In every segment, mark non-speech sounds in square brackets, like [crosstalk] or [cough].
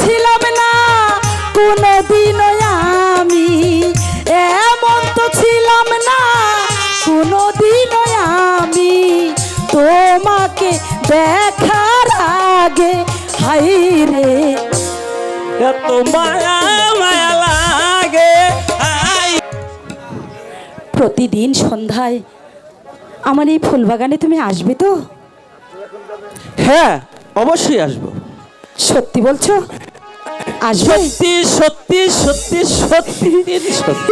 ছিলাম না। কোনোদিনও আমি এমন তো ছিলাম না। কোনোদিনও আমি তোমাকে দেখার আগে হাই রে। এত মায়া মায়া লাগে প্রতিদিন সন্ধ্যায় আমার এই ফুলবাগানে তুমি আসবে তো? হ্যাঁ অবশ্যই আসব। সত্যি বলছো? আসবে? সত্যি সত্যি সত্যি সত্যি সত্যি।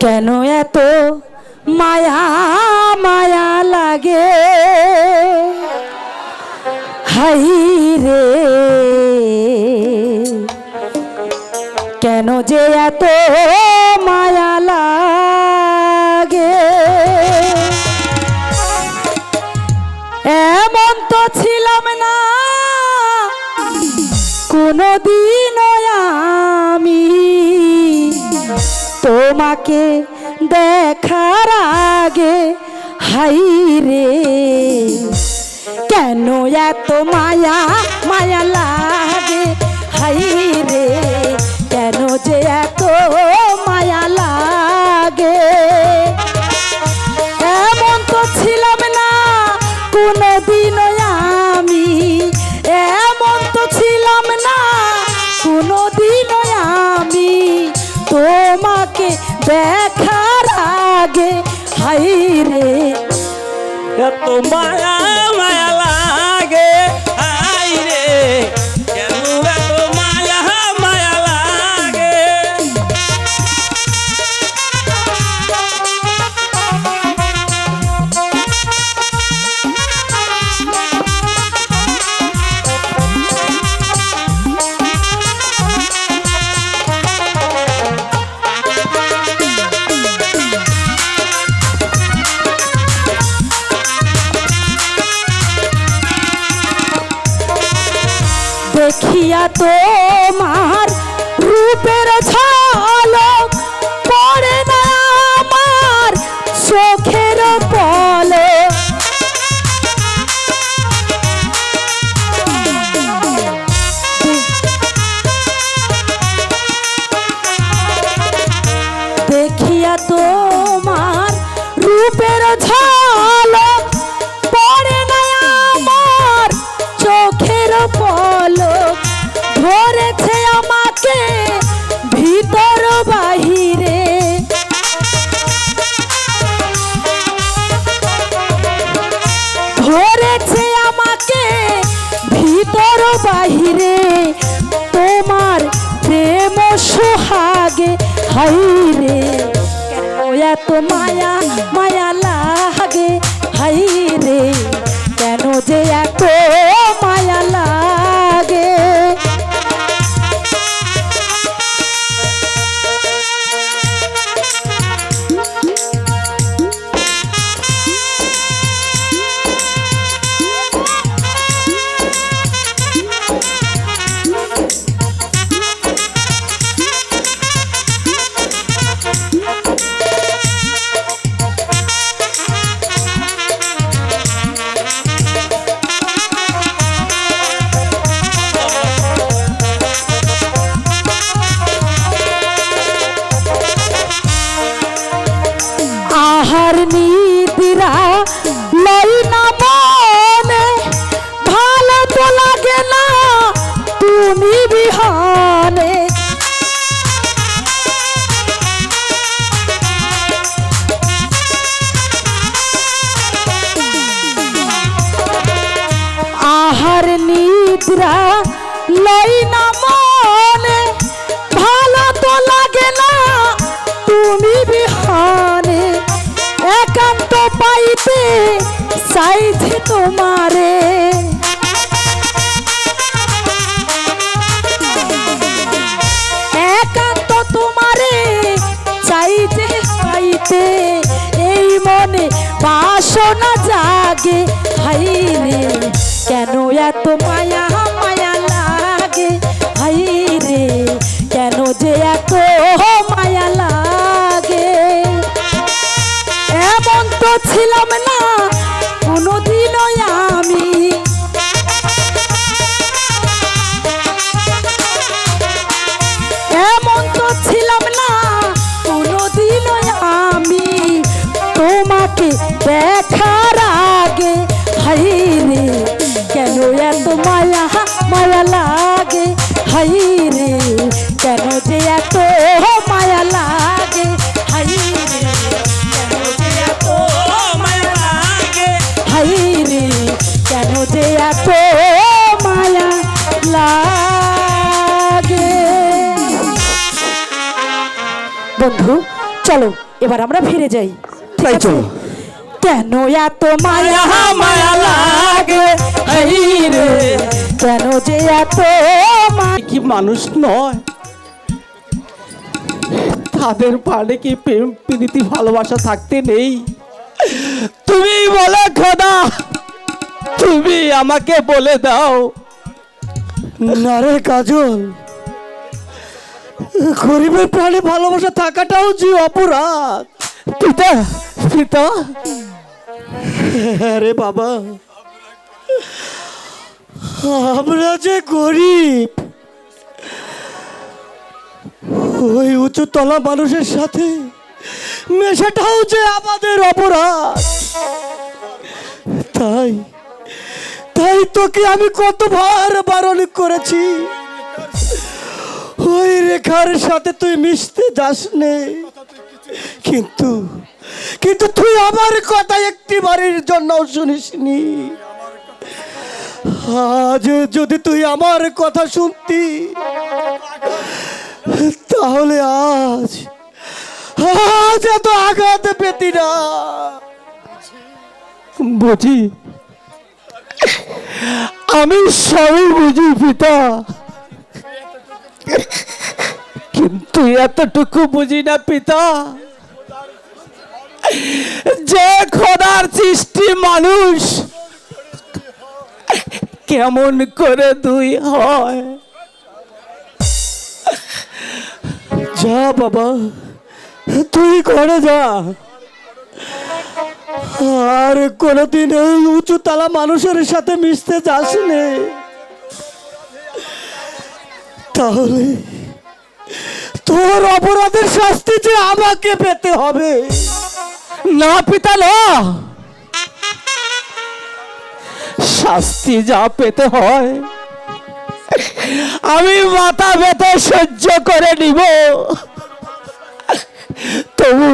কেন এত মায়া মায়া লাগে? হাই রে। কেন যে এত কোনদিন আমি তোমাকে দেখার আগে হাই রে কেন এত মায়া মায়া লাগে এত হাই রে। এত মায়া মায়া চাইছে তোমারে। একান্ত তোমারে চাইতে এই মনে বাসনা জাগে কেন এত মায়া মায়া লাগে কেন যে এত মায়া লাগে? এমন তো ছিলাম না মায়া লাগে। হাই রে কেন যে এত মায়া লাগে? হাই রে কেন যে এত মায়া লাগে হাই রে কেন যে এত মায়া লাগে? বন্ধু চলো এবার আমরা ফিরে যাই। তাই চলো। কেন এত মায়া মায়া লাগে? রে কেন যে এত কি মানুষ নয়? তাদের পাড়ে কি প্রেম প্রীতি ভালোবাসা থাকতে নেই? তুমি বলো খোদা তুমি আমাকে বলে দাও। না রে কাজল গরিবের প্রাণে ভালোবাসা থাকাটাও যে অপরাধ। পিতা পিতা [laughs] আরে বাবা। আমরা যে গরিব, ওই উঁচুতলা মানুষের সাথে মেশাটাও যে আমাদের অপরাধ। তাই তাই তোকে আমি কতবার বারণ করেছি। ওই রেখার সাথে তুই মিশতে যাস কিন্তু কিন্তু তুই আমার কথা একটি বারের জন্য শুনিসনি। আজ যদি তুই আমার কথা শুনতি, তাহলে আজ আজ এত আঘাত পেতি না। বুঝি? আমি সবই বুঝি, পিতা। কিন্তু এতটুকু বুঝি না, পিতা। যে খোদার সৃষ্টি মানুষ, কেমন করে দুই হয়? যা বাবা, তুই করে যা। আর কোনোদিন এই উঁচু তালা মানুষের সাথে মিশতে যাস নে তাহলে তোর অপরাধের শাস্তি যে আমাকে পেতে হবে। না পিতা, না। শাস্তি যা পেতে হয়, আমি মাথা ব্যথা সহ্য করে নিব। তবু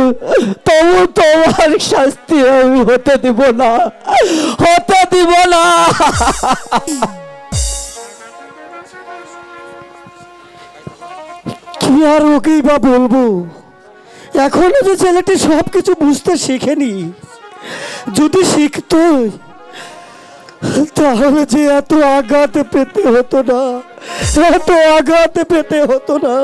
তবু তোমার শাস্তি আমি হতে দিব না, হতে দিব না। কি আর ওকেই বা বলব? এখনও যে ছেলেটি সব কিছু বুঝতে শিখেনি, যদি শিখত, তাহলে যে এত আঘাত পেতে হতো না, এত আঘাত পেতে হতো না।